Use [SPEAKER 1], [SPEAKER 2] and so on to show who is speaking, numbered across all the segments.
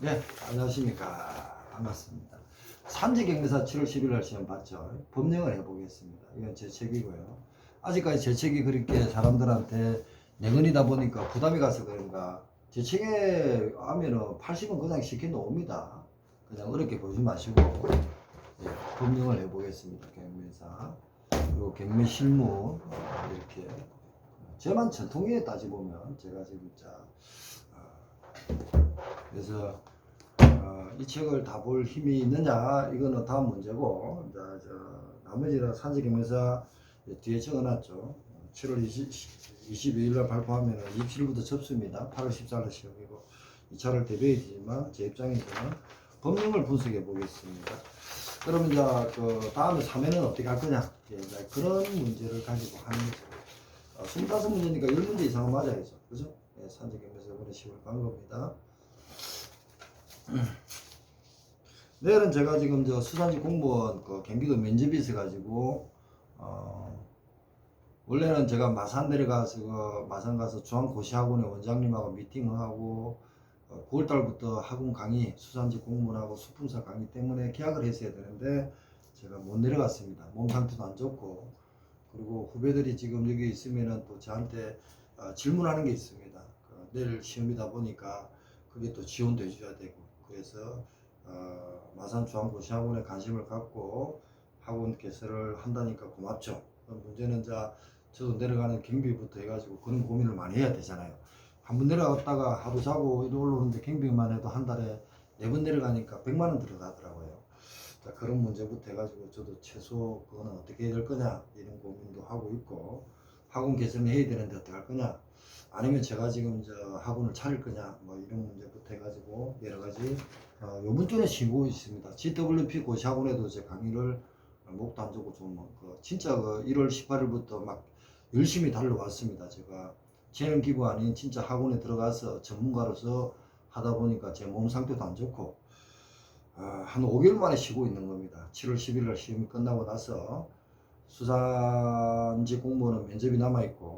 [SPEAKER 1] 네, 안녕하십니까. 반갑습니다. 산지경매사 7월 11일 날 시험 봤죠. 법령을 해보겠습니다. 이건 제 책이고요. 아직까지 제 책이 그렇게 사람들한테 내근이다 보니까 부담이 가서 그런가. 제 책에 하면은 80은 그냥 시켜 놓습니다. 그냥 어렵게 보지 마시고 예, 법령을 해보겠습니다. 경매사. 그리고 경매 실무 어, 이렇게 저만 전통에 따지보면 제가 지금 자 어, 그래서 어, 이 책을 다 볼 힘이 있느냐 이거는 다음 문제고 자, 저, 나머지는 산지경매사 뒤에 적어놨죠. 7월 20, 22일 날 발표하면 27일부터 접수입니다. 8월 14일 시험이고 2차를 대비해야 되지만 제 입장에서는 법령을 분석해 보겠습니다. 그러면 이제 그 다음에 3회는 어떻게 할 거냐? 예, 그런 문제를 가지고 하는 거죠. 어, 25문제니까 10문제 이상은 맞아야죠. 그죠? 예, 산지경매사 이번에 10월 간 겁니다 내일은 제가 지금 저 수산지 공무원 그 경기도 면접이 있어가지고 어 원래는 제가 마산 내려가서 그 마산 가서 중앙고시학원의 원장님하고 미팅하고 어 9월달부터 학원 강의 수산지 공무원하고 수품사 강의 때문에 계약을 했어야 되는데 제가 못 내려갔습니다. 몸 상태도 안 좋고 그리고 후배들이 지금 여기 있으면은 또 저한테 어 질문하는 게 있습니다. 그 내일 시험이다 보니까 그게 또 지원도 해줘야 되고 그래서 어, 마산 중앙고시학원에 관심을 갖고 학원 개설을 한다니까 고맙죠. 문제는 자 저도 내려가는 경비부터 해가지고 그런 고민을 많이 해야 되잖아요. 한 번 내려갔다가 하루 자고 이리 올라오는데 경비만 해도 한 달에 네 번 내려가니까 100만 원 들어가더라고요. 자, 그런 문제부터 해가지고 저도 최소 그거는 어떻게 해야 될 거냐 이런 고민도 하고 있고 학원 개설을 해야 되는데 어떻게 할 거냐 아니면 제가 지금 저 학원을 차릴 거냐 뭐 이런 문제부터 해가지고 여러 가지 어, 요번 주에 쉬고 있습니다. GWP 고시 학원에도 제 강의를 목도 안 좋고 좀 그 진짜 그 1월 18일부터 막 열심히 달려왔습니다. 제가 재능 기부 아닌 진짜 학원에 들어가서 전문가로서 하다 보니까 제 몸 상태도 안 좋고 아, 한 5개월 만에 쉬고 있는 겁니다. 7월 11일 날 시험이 끝나고 나서 수산지 공무원은 면접이 남아 있고 그 다음에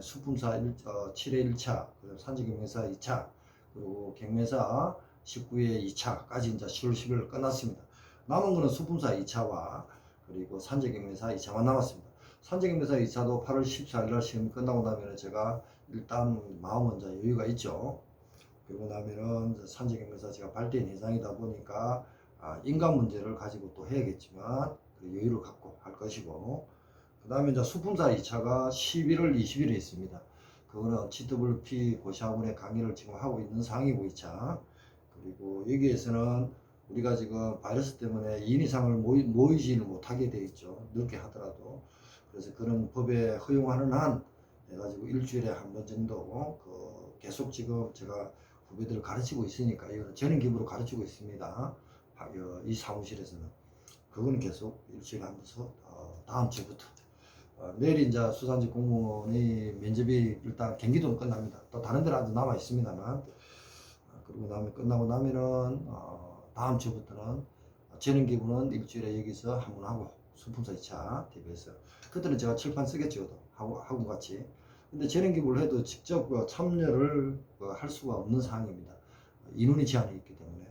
[SPEAKER 1] 수품사 1, 어, 7회 1차, 그다음 산지경매사 2차, 그리고 경매사 19회 2차까지 이제 10월 10일 끝났습니다. 남은 거는 수품사 2차와 그리고 산지경매사 2차만 남았습니다. 산지경매사 2차도 8월 14일 날 시험이 끝나고 나면 제가 일단 마음은 이제 여유가 있죠. 그리고 나면은 이제 산지경매사 제가 발대인 회장이다 보니까 아, 인간 문제를 가지고 또 해야겠지만 그 여유를 갖고 할 것이고 그 다음에 이제 수품사 2차가 11월 20일에 있습니다. 그거는 GWP 고시학원의 강의를 지금 하고 있는 상이고 2차. 그리고 여기에서는 우리가 지금 바이러스 때문에 2인 이상을 모이, 모이지를 못하게 돼 있죠. 늦게 하더라도. 그래서 그런 법에 허용하는 한 해가지고 일주일에 한 번 정도 그 계속 지금 제가 후배들을 가르치고 있으니까 이거는 재능 기부로 가르치고 있습니다. 이 사무실에서는. 그거는 계속 일주일에 한 번서 어, 다음 주부터 어, 내일 이제 수산지 공무원의 면접이 일단 경기도는 끝납니다. 또 다른 데는 아직 남아 있습니다만 어, 그리고 나면 끝나고 나면은 어, 다음 주부터는 재능 기부는 일주일에 여기서 한 번 하고 수품사 2차 TV에서 그때는 제가 칠판 쓰겠죠 또 하고 같이 근데 재능 기부를 해도 직접 그 참여를 그할 수가 없는 상황입니다. 인원이 제한이 있기 때문에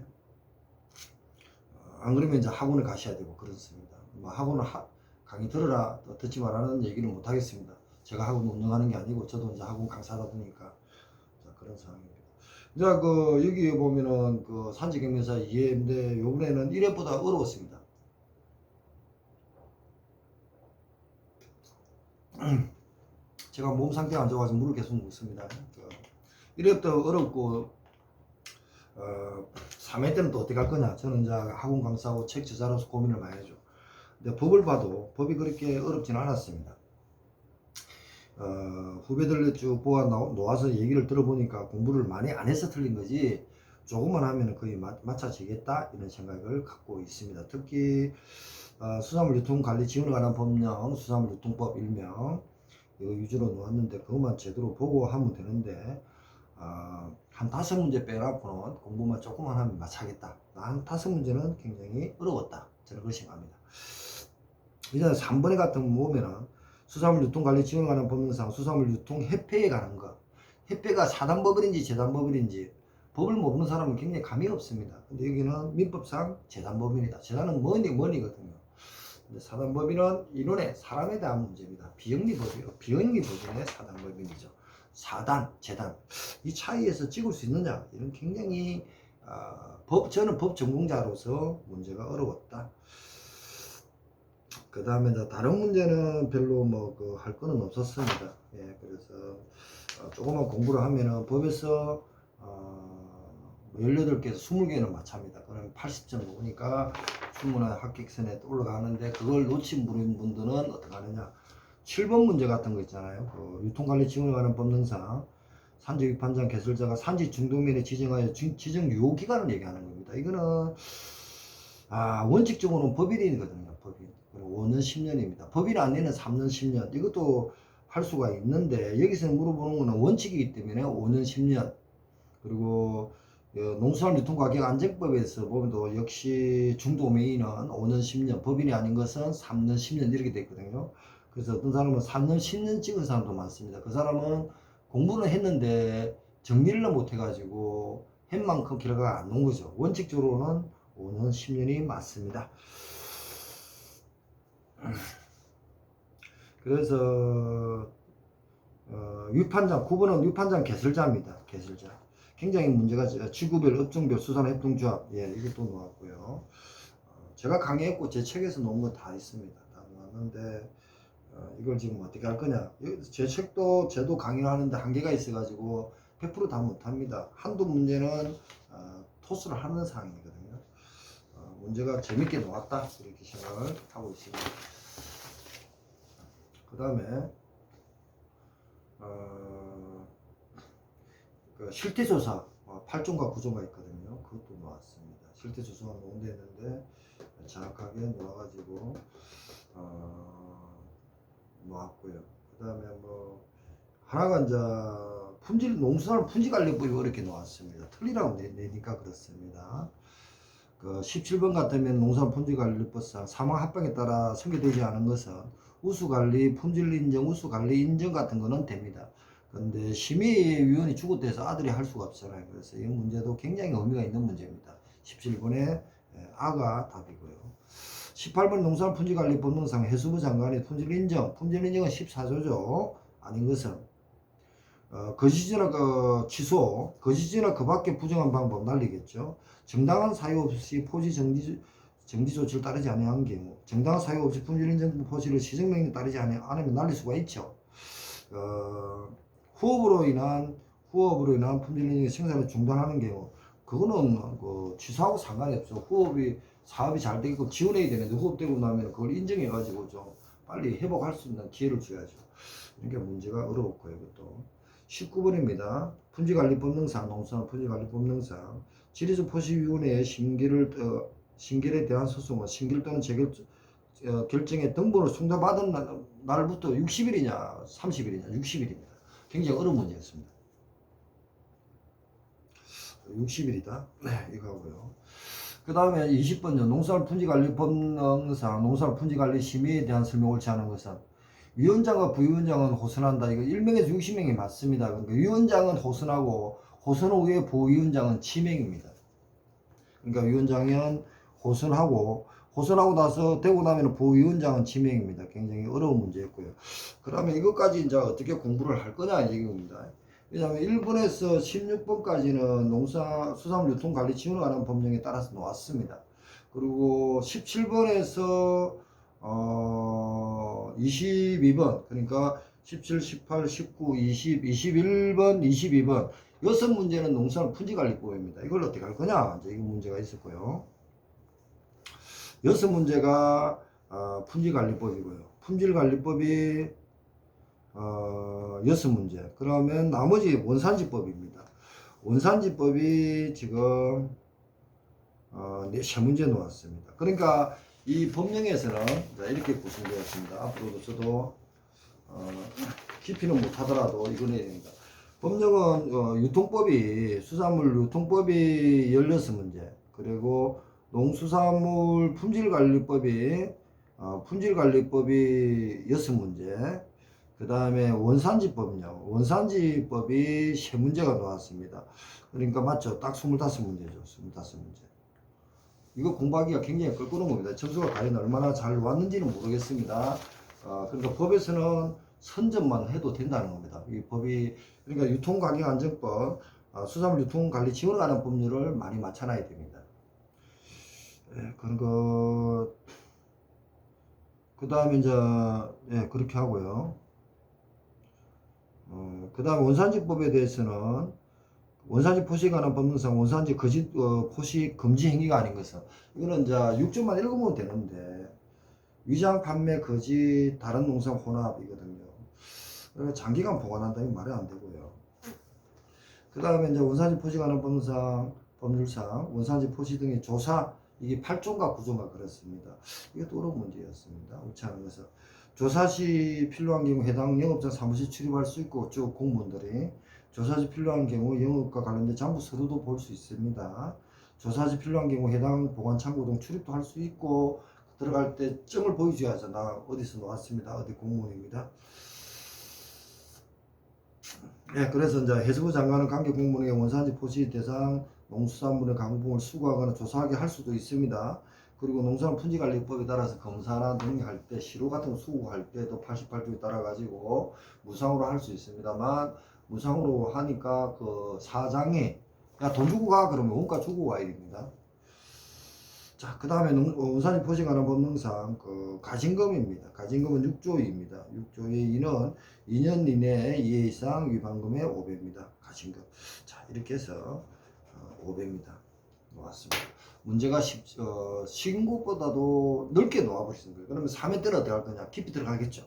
[SPEAKER 1] 어, 안 그러면 이제 학원에 가셔야 되고 그렇습니다. 뭐 학원을 하, 강의 들으라 또 듣지 말라는 얘기는 못 하겠습니다. 제가 학원 운영하는 게 아니고 저도 이제 학원 강사다 보니까 자, 그런 상황입니다. 자, 그 여기 보면은 그 산지 경매사 2회인데 요번에는 1회보다 어려웠습니다. 제가 몸 상태가 안 좋아서 물을 계속 먹습니다. 그 1회부터 어렵고 어, 3회 때는 또 어떻게 할 거냐? 저는 이제 학원 강사하고 책 저자로서 고민을 많이 하죠. 근데 법을 봐도 법이 그렇게 어렵지는 않았습니다. 어, 후배들 쭉 보아 놓아서 얘기를 들어보니까 공부를 많이 안 해서 틀린 거지 조금만 하면 거의 맞, 맞춰지겠다 이런 생각을 갖고 있습니다. 특히 어, 수산물 유통 관리 지원에 관한 법령, 수산물 유통법 일명 이거 위주로 놓았는데 그것만 제대로 보고 하면 되는데 어, 한 다섯 문제 빼놓고는 공부만 조금만 하면 맞춰겠다. 한 다섯 문제는 굉장히 어려웠다. 저는 그렇게 생각합니다. 이제 3번에 같은 거 보면은 수산물 유통관리 지원에 관한 법령상 수산물 유통 협회에 관한 거 협회가 사단법인인지 재단법인인지 법을 모르는 사람은 굉장히 감이 없습니다. 근데 여기는 민법상 재단법인이다. 재단은 머니 머니거든요. 근데 사단법인은 이론에 사람에 대한 문제입니다. 비영리법이요. 비영리법인의 사단법인이죠. 사단, 재단 이 차이에서 찍을 수 있느냐 이런 굉장히 아, 법 저는 법 전공자로서 문제가 어려웠다. 그 다음에 다른 문제는 별로 뭐 그 할 거는 없었습니다. 예, 그래서 어, 조금만 공부를 하면은 법에서 어, 18개에서 20개는 맞춥니다. 그러면 80점 먹으니까 충분한 합격선에 올라가는데 그걸 놓친 분들은 어떻게 하느냐 7번 문제 같은 거 있잖아요. 그 유통관리 지원에 관한 법령상 산지 위판장 개설자가 산지 중도면에 지정하여 지- 지정 유효 기간을 얘기하는 겁니다. 이거는 아 원칙적으로는 법인이거든요. 법인. 그리고 5년 10년입니다. 법인 안에는 3년 10년. 이것도 할 수가 있는데 여기서 물어보는 거는 원칙이기 때문에 5년 10년. 그리고 어, 농수산 유통가격 안정법에서 보면도 역시 중도 메인은 5년 10년, 법인이 아닌 것은 3년 10년 이렇게 돼 있거든요. 그래서 어떤 사람은 3년 10년 찍은 사람도 많습니다. 그 사람은 공부는 했는데 정리를 못 해가지고 한 만큼 결과가 안 나온 거죠. 원칙적으로는 5년 10년이 맞습니다. 그래서 어, 위판장 9번은 위판장 개설자입니다. 개설자. 굉장히 문제가. 지구별, 업종별, 수산 협동조합 예 이것도 나왔고요. 어, 제가 강의했고 제 책에서 놓은 거다 있습니다. 다 나왔는데 어, 이걸 지금 어떻게 할 거냐? 이- 제 책도 제도 강의를 하는데 한계가 있어가지고 100%다 못합니다. 한두 문제는 어, 토스를 하는 상황이거든요. 어, 문제가 재밌게 나왔다 이렇게 생각을 하고 있습니다. 그 다음에 어, 그 실태조사 어, 8종과 9종가 있거든요. 그것도 나왔습니다. 실태조사가 논대했는데 정확하게 나와가지고 어, 나왔고요. 그 다음에 뭐 하나가 이제 품질 농수산 품질관리법이 어렵게 나왔습니다. 틀리라고 내, 내니까 그렇습니다. 그 17번 같으면 농산 품질관리법상 사망 합병에 따라 승계되지 않은 것은 우수관리, 품질 인정, 우수관리 인정 같은 거는 됩니다. 근데 심의위원이 죽었대서 아들이 할 수가 없잖아요. 그래서 이 문제도 굉장히 의미가 있는 문제입니다. 17번의 아가 답이고요. 18번 농산 품질관리 법령상 해수부 장관의 품질 인정, 품질 인정은 14조죠. 아닌 것은 어, 거시지나 그 취소, 거시지나 그 밖에 부정한 방법 날리겠죠. 정당한 사유 없이 포지 정지 정지 조치를 따르지 아니한 경우, 정당한 사유 없이 품질인정 포지를 시정명령 따르지 아니- 않으면 날릴 수가 있죠. 어, 후업으로 인한 후업으로 인한 품질인정 생산을 중단하는 경우, 그거는 그 취소하고 상관이 없어. 후업이 사업이 잘 되고 지원해야 되는데 후업되고 나면 그걸 인정해 가지고 좀 빨리 회복할 수 있는 기회를 줘야죠. 이게 문제가 어려웠고요, 이것도. 19번입니다. 품질관리법령상, 농수산 품질관리법령상, 지리적 포시위원회의 심기를, 어, 심결에 대한 소송은 심결 또는 재결, 어, 결정의 등본을 송달받은 날, 날부터 60일이냐, 30일이냐, 60일입니다. 굉장히 어려운 문제였습니다. 60일이다. 네, 이거고요. 그 다음에 20번요. 농수산 품질관리법령상 농수산 품질관리 심의에 대한 설명 옳지 않은 것은 위원장과 부위원장은 호선한다. 이거 1명에서 60명이 맞습니다. 그러니까 위원장은 호선하고 후에 부위원장은 치명입니다. 그러니까 위원장은 호선하고 호선하고 나서 되고 나면 부위원장은 치명입니다. 굉장히 어려운 문제였고요. 그러면 이것까지 이제 어떻게 공부를 할 거냐 이 얘기입니다. 왜냐하면 1번에서 16번까지는 농사 수산물 유통 관리 지원에 관한 법령에 따라서 나왔습니다. 그리고 17번에서 어 22번 그러니까 17, 18, 19, 20, 21번, 22번 여섯 문제는 농산 품질관리법입니다. 이걸 어떻게 할 거냐 이제 이 문제가 있었고요. 여섯 문제가 어, 품질관리법이고요. 품질관리법이 어, 여섯 문제. 그러면 나머지 원산지법입니다. 원산지법이 지금 어, 네 세 문제 나왔습니다. 그러니까 이 법령에서는 자, 이렇게 구성되었습니다. 앞으로도 저도 어, 깊이는 못하더라도 이거는. 법령은 어, 유통법이 수산물 유통법이 16문제 그리고 농수산물 품질관리법이 어, 품질관리법이 6문제 그 다음에 원산지법은요. 원산지 법이 세 문제가 나왔습니다. 그러니까 맞죠? 딱 25문제죠. 25문제. 이거 공부하기가 굉장히 껄끄러운 겁니다. 점수가 과연 얼마나 잘 왔는지는 모르겠습니다. 어, 그러니까 법에서는 선점만 해도 된다는 겁니다. 이 법이 그러니까 유통가격안정법, 어, 수산물 유통관리 지원에 관한 법률을 많이 맞춰놔야 됩니다. 예, 그런 거, 그 다음에 이제, 예, 그렇게 하고요. 어, 그 다음 원산지법에 대해서는 원산지 관한 법률상 원산지 거짓 어, 포시 금지 행위가 아닌 것은 이거는 이제 6조만 읽으면 되는데 위장 판매 거짓 다른 농산 혼합이거든요. 장기간 보관한다면 말이 안 되고요. 그 다음에 이제 원산지 포시 관한 법률상 법률상 원산지 포시 등의 조사 이게 8조인가 9조인가 그렇습니다. 이것도 어려운 문제였습니다. 옳지 않은 것은 조사 시 필요한 경우 해당 영업장 사무실 출입할 수 있고 쭉 공무원들이 조사 시 필요한 경우 영업과 관련된 장부 서류도 볼 수 있습니다. 조사 시 필요한 경우 해당 보관 창고 등 출입도 할 수 있고 들어갈 때 점을 보여줘야죠. 나 어디서 나왔습니다. 어디 공무원입니다. 예, 그래서 이제 해수부 장관은 관계 공무원에게 원산지 포시 대상 농수산물의 강봉을 수거하거나 조사하게 할 수도 있습니다. 그리고 농산물 품질관리법에 따라서 검사나 등할 때 시로 같은 거 수거할 때도 88조에 따라 가지고 무상으로 할 수 있습니다만 무상으로 하니까 그 사장이 야 돈 주고 가 그러면 원가 주고 와야 됩니다. 자, 그 다음에 원산지 포시관한 법령상 그 가징금입니다. 가징금은 6조입니다. 6조의 2는 2년 이내에 2회 이상 위반금의 5배입니다. 가징금. 자, 이렇게 해서 어, 5배입니다. 놓았습니다. 문제가 십, 어, 신고보다도 넓게 놓아버리신 거예요. 그러면 3회 때는 어떻게 할 거냐? 깊이 들어가겠죠.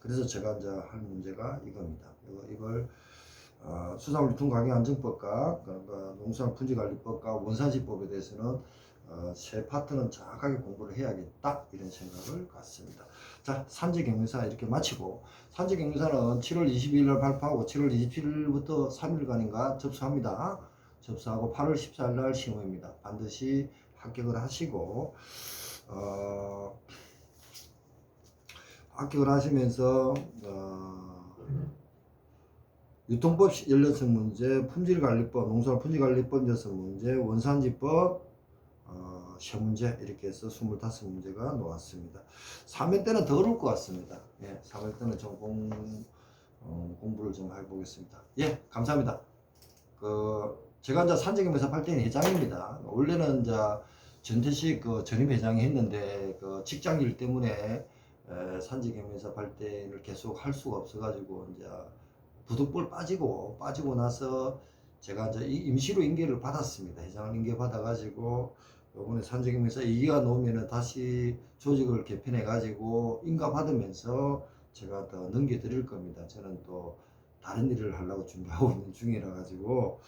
[SPEAKER 1] 그래서 제가 이제 할 문제가 이겁니다. 이거, 이걸 어, 수산물 유통가격안정법과 그러니까 농수산 품질관리법과 원산지법에 대해서는 어, 세 파트는 정확하게 공부를 해야겠다 이런 생각을 갖습니다. 자 산지경유사 이렇게 마치고 산지경유사는 7월 22일 날 발표하고 7월 27일부터 3일간인가 접수합니다. 접수하고 8월 14일 날 시험입니다. 반드시 합격을 하시고 어, 합격을 하시면서 어, 유통법 16층 문제, 품질관리법, 농산물 품질관리법 6 문제, 원산지법 어, 시험 문제 이렇게 해서 25문제가 나왔습니다. 3회 때는 더 어려울 것 같습니다. 예, 3회 때는 좀 공, 어, 공부를 좀 해보겠습니다. 예, 감사합니다. 그 제가 이제 산재경매사 발대인 회장입니다. 원래는 이제 전태식 그 전임 회장이 했는데 그 직장 일 때문에 에, 산재경매사 발대인을 계속 할 수가 없어가지고 이제 부득불 빠지고 빠지고 나서 제가 이제 이- 임시로 인계를 받았습니다. 회장을 인계 받아가지고 요번에 산재경매사 2기가 놓으면은 다시 조직을 개편해 가지고 인가 받으면서 제가 더 넘겨 드릴 겁니다. 저는 또 다른 일을 하려고 준비하고 있는 중이라 가지고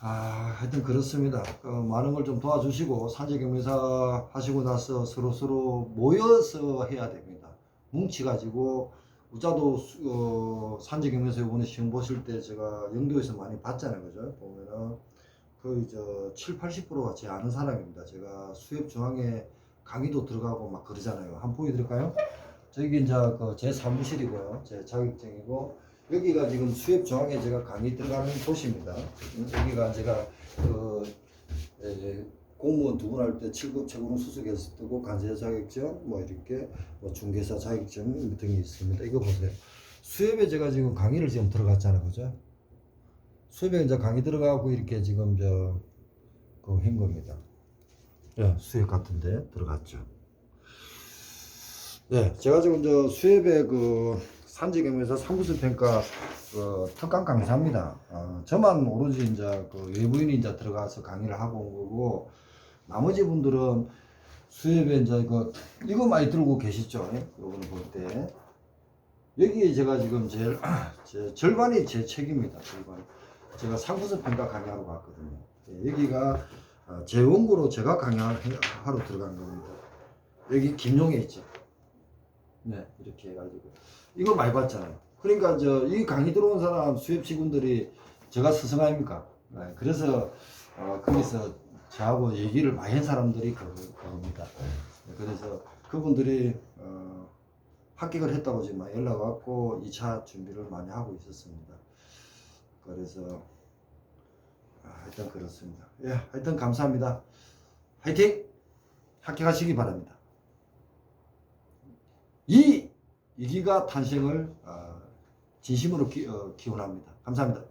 [SPEAKER 1] 아 하여튼 그렇습니다. 그 많은 걸 좀 도와주시고 산재경매사 하시고 나서 서로 서로 모여서 해야 됩니다. 뭉치 가지고 우자도 수- 어, 산지경에서 이번에 시험 보실 때 제가 영도에서 많이 봤잖아요, 그죠? 보면은 거의 저 7, 80%가 제 아는 사람입니다. 제가 수협 중앙에 강의도 들어가고 막 그러잖아요. 한번 보여드릴까요? 저기 이제 그 제 사무실이고요, 제 자격증이고 여기가 지금 수협 중앙에 제가 강의 들어가는 곳입니다. 여기가 제가 그 에, 공무원 두 분 할 때 7급 최고령 수석에서 뜨고 간세 자격증 뭐 이렇게 뭐 중개사 자격증 등이 있습니다. 이거 보세요. 수협에 제가 지금 강의를 지금 들어갔잖아요, 그죠? 수협에 이제 강의 들어가고 이렇게 지금 저 그한 겁니다. 예, 수협 같은데 들어갔죠. 예, 제가 지금 저 수협에 그 산지경에서 상부수 평가 그 특강 강사입니다. 어, 저만 오로지 이제 그 외부인이 이제 들어가서 강의를 하고 온 거고 나머지 분들은 수협에 이제 그 이거 많이 들고 계시죠? 예? 요거는 볼 때. 여기에 제가 지금 제일 제 절반이 제 책입니다. 절반. 제가 상부수 평가 강의하러 갔거든요. 예, 여기가 어, 제 원고로 제가 강의하러 들어간 겁니다. 여기 김용에 있죠. 네, 이렇게 해가지고 이거 많이 봤잖아요. 그러니까 저 이 강의 들어온 사람 수협 직원들이 제가 스승 아닙니까? 네, 그래서 어, 거기서 저하고 얘기를 많이 한 사람들이 그, 그겁니다. 네, 그래서 그분들이 어, 합격을 했다고 지금 연락 왔고 2차 준비를 많이 하고 있었습니다. 그래서 아, 하여튼 그렇습니다. 예, 하여튼 감사합니다. 화이팅! 합격하시기 바랍니다. 이 이기가 탄생을 아, 진심으로 기, 어, 기원합니다. 감사합니다.